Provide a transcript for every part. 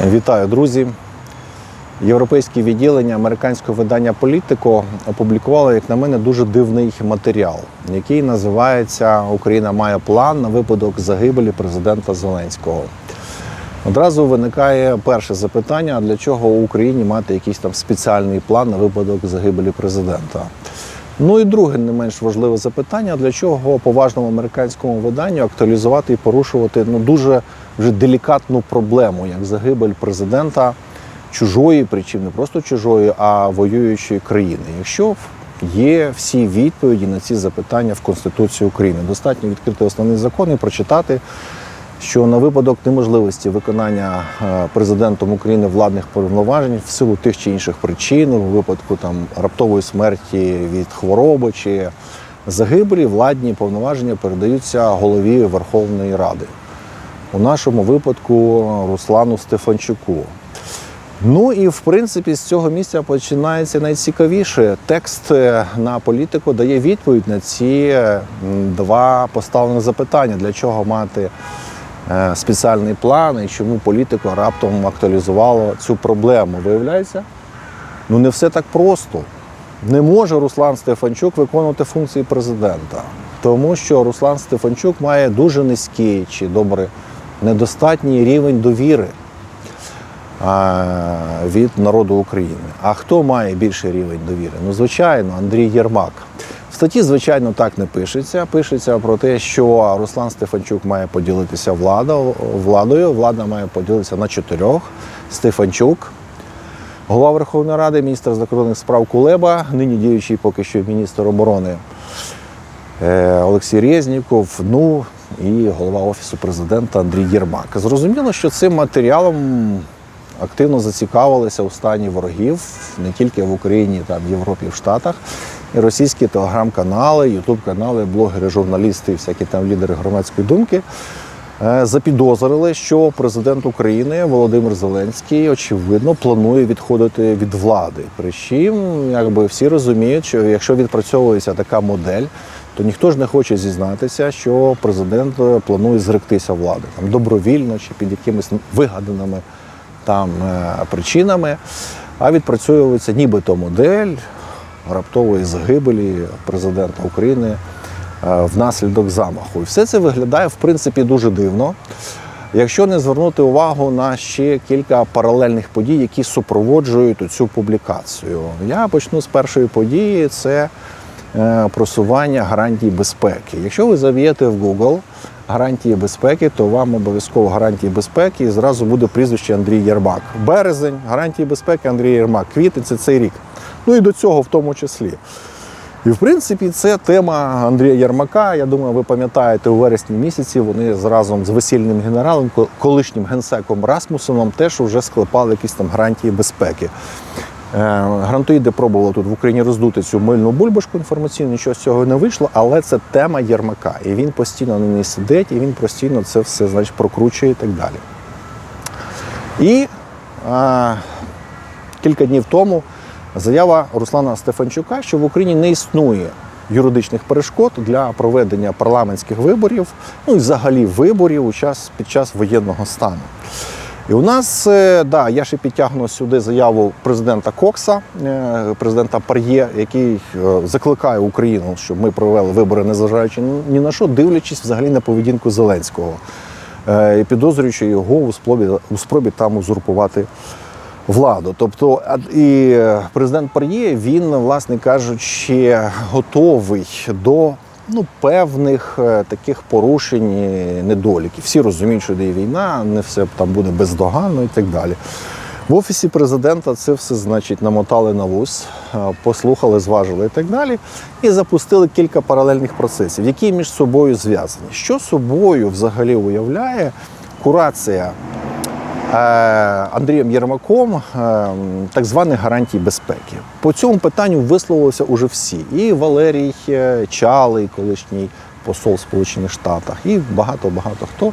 Вітаю, друзі! Європейське відділення американського видання Політико опублікувало, як на мене, дуже дивний матеріал, який називається Україна має план на випадок загибелі президента Зеленського. Одразу виникає перше запитання: для чого Україні мати якийсь там спеціальний план на випадок загибелі президента? Ну і друге, не менш важливе запитання: для чого поважному американському виданню актуалізувати і порушувати ну дуже вже делікатну проблему, як загибель президента чужої, причому не просто чужої, а воюючої країни. Якщо є всі відповіді на ці запитання в Конституції України, достатньо відкрити основний закон і прочитати. Що на випадок неможливості виконання е, президентом України владних повноважень в силу тих чи інших причин, у випадку там раптової смерті від хвороби чи загибелі, владні повноваження передаються голові Верховної Ради. У нашому випадку Руслану Стефанчуку. Ну і в принципі з цього місця починається найцікавіше. Текст е, на політику дає відповідь на ці е, два поставлені запитання: для чого мати е, спеціальний план і чому політико раптом актуалізувало цю проблему. Виявляється, ну не все так просто. Не може Руслан Стефанчук виконувати функції президента, тому що Руслан Стефанчук має дуже низький чи добре недостатній рівень довіри від народу України. А хто має більший рівень довіри? Ну, звичайно, Андрій Єрмак. В статті, звичайно, так не пишеться. Пишеться про те, що Руслан Стефанчук має поділитися владою. Влада має поділитися на чотирьох. Стефанчук, голова Верховної Ради, міністр закордонних справ Кулеба, нині діючий поки що міністр оборони е, Олексій Резніков, ну і голова Офісу президента Андрій Єрмак. Зрозуміло, що цим матеріалом активно зацікавилися у стані ворогів не тільки в Україні, там в Європі, в Штатах. І російські телеграм-канали, ютуб-канали, блогери, журналісти, всякі там лідери громадської думки е, запідозрили, що президент України Володимир Зеленський очевидно планує відходити від влади. Причому, якби всі розуміють, що якщо відпрацьовується така модель, то ніхто ж не хоче зізнатися, що президент е, планує зректися влади там добровільно чи під якимись вигаданими там е, причинами, а відпрацьовується нібито модель раптової загибелі президента України е, внаслідок замаху. І все це виглядає в принципі дуже дивно. Якщо не звернути увагу на ще кілька паралельних подій, які супроводжують цю публікацію, я почну з першої події: це просування гарантій безпеки. Якщо ви заб'єте в Google гарантії безпеки, то вам обов'язково гарантії безпеки і зразу буде прізвище Андрій Єрмак. Березень, гарантії безпеки Андрій Єрмак. Квітень це цей рік. Ну і до цього в тому числі. І в принципі це тема Андрія Єрмака. Я думаю, ви пам'ятаєте, у вересні місяці вони разом з весільним генералом, колишнім генсеком Расмусеном, теж вже склепали якісь там гарантії безпеки. Е, Грантоїди пробували тут в Україні роздути цю мильну бульбашку інформаційну, нічого з цього не вийшло, але це тема Єрмака. І він постійно на ній сидить, і він постійно це все значить, прокручує і так далі. І а, кілька днів тому заява Руслана Стефанчука, що в Україні не існує юридичних перешкод для проведення парламентських виборів, ну і взагалі виборів у час, під час воєнного стану. І у нас, е, да, я ще підтягну сюди заяву президента Кокса, е, президента Пар'є, який е, закликає Україну, щоб ми провели вибори, незважаючи ні на що, дивлячись взагалі на поведінку Зеленського і підозрюючи його у спробі, у спробі там узурпувати владу. Тобто, і президент Пар'є, він, власне кажучи, готовий до ну, певних е, таких порушень, і недоліків. Всі розуміють, що йде війна, не все там буде бездоганно і так далі. В офісі президента це все, значить, намотали на вуз, е, послухали, зважили і так далі, і запустили кілька паралельних процесів, які між собою зв'язані. Що собою взагалі уявляє курація Андрієм Єрмаком е, так званих гарантій безпеки. По цьому питанню висловилися уже всі. І Валерій е, Чалий, колишній посол Сполучених Штатах, і багато-багато хто.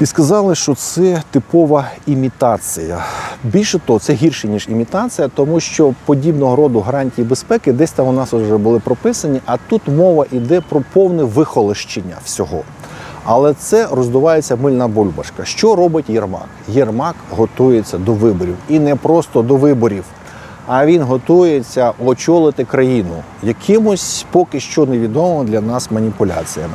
І сказали, що це типова імітація. Більше того, це гірше, ніж імітація, тому що подібного роду гарантії безпеки десь там у нас вже були прописані, а тут мова йде про повне вихолощення всього. Але це роздувається мильна бульбашка. Що робить Єрмак? Єрмак готується до виборів. І не просто до виборів, а він готується очолити країну якимось поки що невідомими для нас маніпуляціями.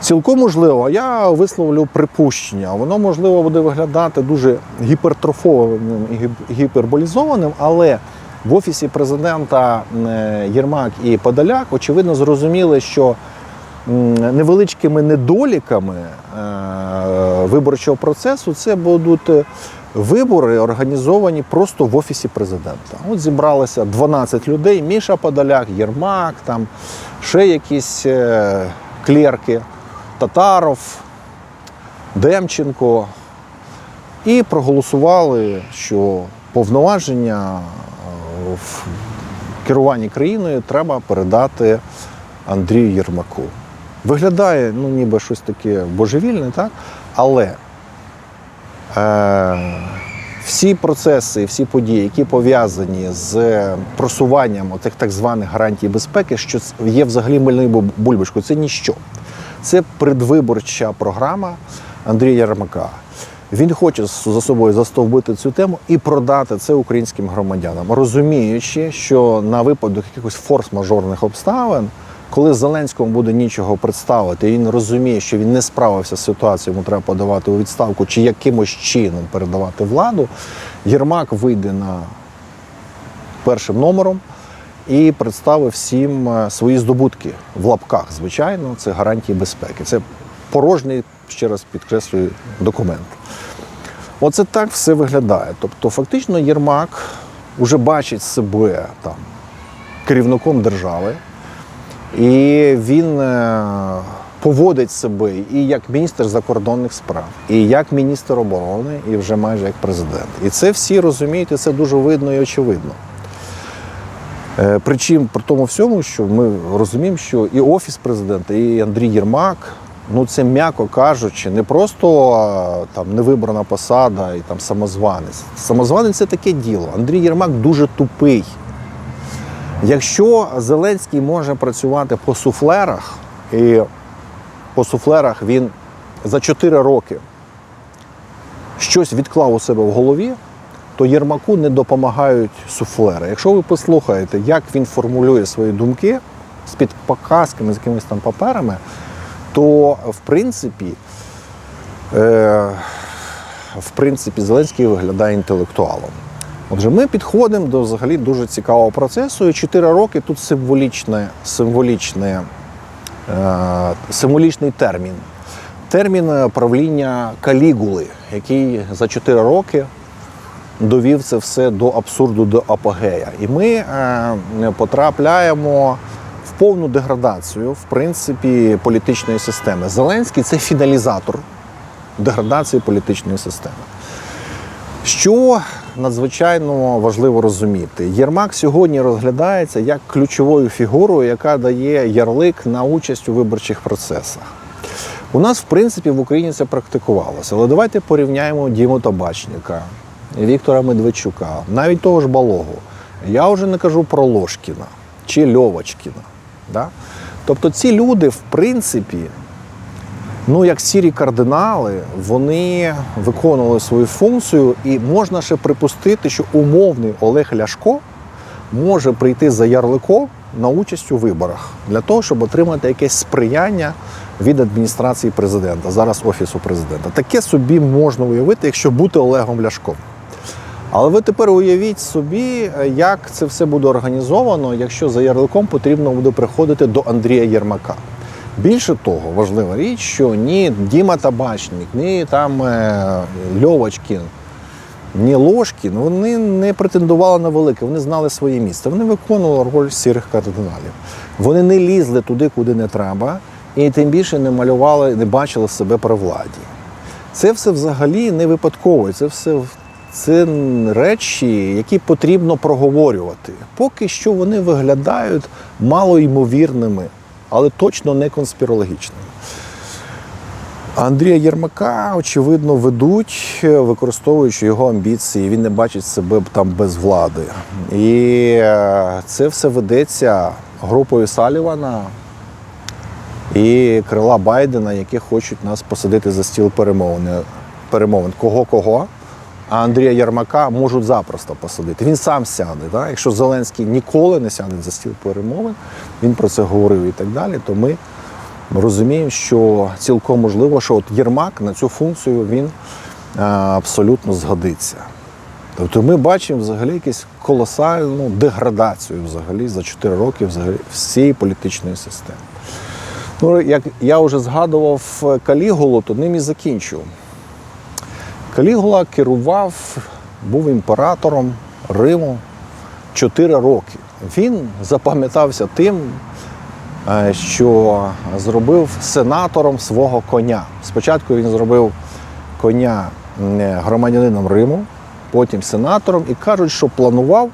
Цілком можливо, я висловлю припущення. Воно можливо буде виглядати дуже гіпертрофованим і гіп- гіперболізованим, але в офісі президента е, Єрмак і Подоляк очевидно зрозуміли, що невеличкими недоліками е, виборчого процесу це будуть е, вибори організовані просто в офісі президента. От зібралося 12 людей: Міша Подоляк, Єрмак, там ще якісь е, клерки, Татаров, Демченко. І проголосували, що повноваження в керуванні країною треба передати Андрію Єрмаку. Виглядає, ну, ніби щось таке божевільне, так? Але е, всі процеси, всі події, які пов'язані з просуванням тих так званих гарантій безпеки, що є взагалі мильною бу- бульбашкою, це ніщо. Це предвиборча програма Андрія Єрмака. Він хоче за собою застовбити цю тему і продати це українським громадянам, розуміючи, що на випадок якихось форс-мажорних обставин, коли Зеленському буде нічого представити, він розуміє, що він не справився з ситуацією, йому треба подавати у відставку чи якимось чином передавати владу. Єрмак вийде на першим номером і представив всім е, свої здобутки в лапках. Звичайно, це гарантії безпеки. Це порожній, ще раз підкреслюю, документ. Оце так все виглядає. Тобто, фактично, Єрмак вже бачить себе там керівником держави, і він е, поводить себе і як міністр закордонних справ, і як міністр оборони, і вже майже як президент. І це всі розуміють, і це дуже видно і очевидно. Е, Причому при тому всьому, що ми розуміємо, що і офіс президента, і Андрій Єрмак, ну це м'яко кажучи, не просто там невибрана посада і там самозванець. Самозванець це таке діло. Андрій Єрмак дуже тупий. Якщо Зеленський може працювати по суфлерах, і по суфлерах він за 4 роки щось відклав у себе в голові, то Єрмаку не допомагають суфлери. Якщо ви послухаєте, як він формулює свої думки з під показками, з якимись там паперами, то в принципі, е, в принципі, Зеленський виглядає інтелектуалом. Отже, ми підходимо до взагалі дуже цікавого процесу. І 4 роки тут символічне, символічне, е, символічний термін. Термін е, правління Калігули, який за 4 роки довів це все до абсурду, до апогея. І ми е, потрапляємо в повну деградацію, в принципі, політичної системи. Зеленський це фіналізатор деградації політичної системи. Що надзвичайно важливо розуміти, Єрмак сьогодні розглядається як ключовою фігурою, яка дає ярлик на участь у виборчих процесах. У нас, в принципі, в Україні це практикувалося. Але давайте порівняємо Діму Табачника, Віктора Медведчука, навіть того ж Балогу. Я вже не кажу про Ложкіна чи Льовочкіна. Да? Тобто ці люди, в принципі, ну як сірі кардинали, вони виконували свою функцію, і можна ще припустити, що умовний Олег Ляшко може прийти за ярликом на участь у виборах для того, щоб отримати якесь сприяння від адміністрації президента, зараз офісу президента. Таке собі можна уявити, якщо бути Олегом Ляшком. Але ви тепер уявіть собі, як це все буде організовано, якщо за ярликом потрібно буде приходити до Андрія Єрмака. Більше того, важлива річ, що ні Діма Табачник, ні там е, Льовочкін, ні Ложкін, вони не претендували на велике, вони знали своє місце. Вони виконували роль сірих кардиналів. Вони не лізли туди, куди не треба, і тим більше не малювали, не бачили себе при владі. Це все взагалі не випадково. Це все це речі, які потрібно проговорювати. Поки що вони виглядають малоймовірними, але точно не конспірологічними. Андрія Єрмака, очевидно, ведуть, використовуючи його амбіції. Він не бачить себе там без влади. І е, це все ведеться групою Салівана, і крила Байдена, які хочуть нас посадити за стіл перемовин. перемовин. Кого кого? А Андрія Єрмака можуть запросто посадити. Він сам сяде. Так? Якщо Зеленський ніколи не сяде за стіл перемовин, він про це говорив і так далі, то ми розуміємо, що цілком можливо, що от Єрмак на цю функцію він е, абсолютно згодиться. Тобто ми бачимо взагалі якусь колосальну деградацію взагалі за 4 роки взагалі всієї політичної системи. Ну, як я вже згадував Калігулу, то ним і закінчу. Калігула керував, був імператором Риму 4 роки. Він запам'ятався тим, е, що зробив сенатором свого коня. Спочатку він зробив коня е, громадянином Риму, потім сенатором, і кажуть, що планував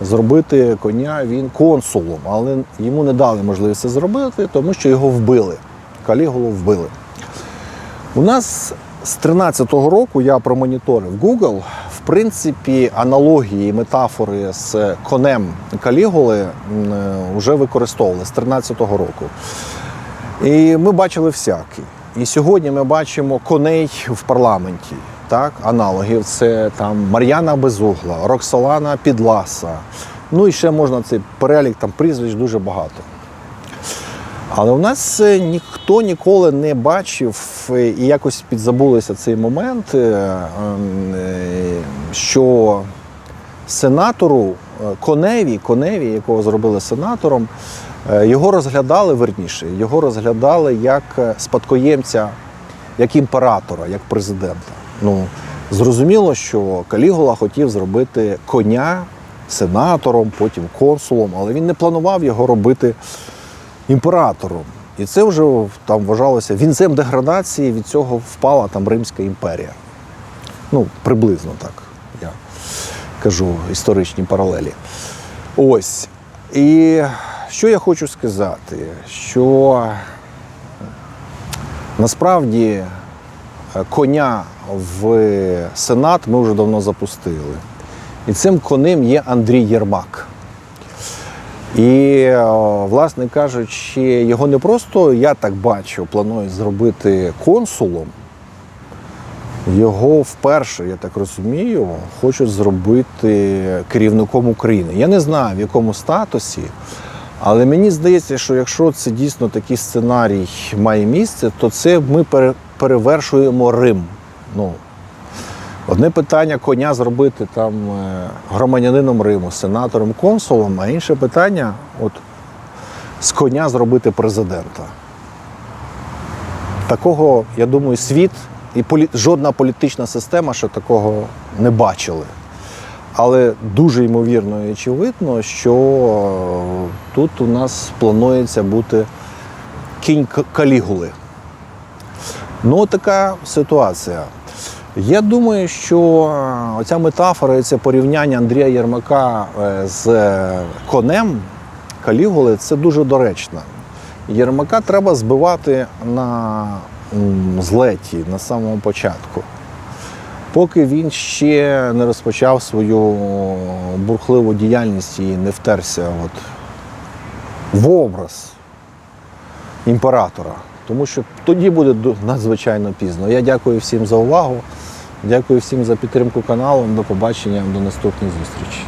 зробити коня він консулом, але йому не дали можливість це зробити, тому що його вбили. Калігулу вбили. У нас з 13-го року я промоніторив Google. В принципі, аналогії, метафори з конем Калігули вже використовували з 13-го року. І ми бачили всякі. І сьогодні ми бачимо коней в парламенті. Так, аналогів це там Мар'яна Безугла, Роксолана Підласа. Ну і ще можна цей перелік там прізвищ дуже багато. Але у нас е, ніхто ніколи не бачив е, і якось підзабулося цей момент, е, ем, що сенатору коневі, коневі, якого зробили сенатором, його розглядали верніше, його розглядали як спадкоємця, як імператора, як президента. Ну, зрозуміло, що Калігула хотів зробити коня сенатором, потім консулом, але він не планував його робити імператором. І це вже там вважалося вінцем деградації, від цього впала там Римська імперія. Ну, приблизно так, я кажу історичні паралелі. Ось. І що я хочу сказати, що насправді е, коня в Сенат ми вже давно запустили. І цим конем є Андрій Єрмак. І, е, власне кажучи, його не просто, я так бачу, планують зробити консулом. Його вперше, я так розумію, хочуть зробити керівником України. Я не знаю в якому статусі, але мені здається, що якщо це дійсно такий сценарій має місце, то це ми пере- перевершуємо Рим. Ну, Одне питання коня зробити там е, громадянином Риму, сенатором, консулом, а інше питання от, з коня зробити президента. Такого, я думаю, світ і полі... жодна політична система ще такого не бачили. Але дуже ймовірно і очевидно, що е, тут у нас планується бути кінь Калігули. Ну, така ситуація. Я думаю, що е, оця метафора, і це порівняння Андрія Єрмака е, з е, конем Калігули це дуже доречно. Єрмака треба збивати на злеті на самому початку. Поки він ще не розпочав свою бурхливу діяльність і не втерся от в образ імператора. Тому що тоді буде надзвичайно пізно. Я дякую всім за увагу. Дякую всім за підтримку каналу. До побачення, до наступних зустрічей.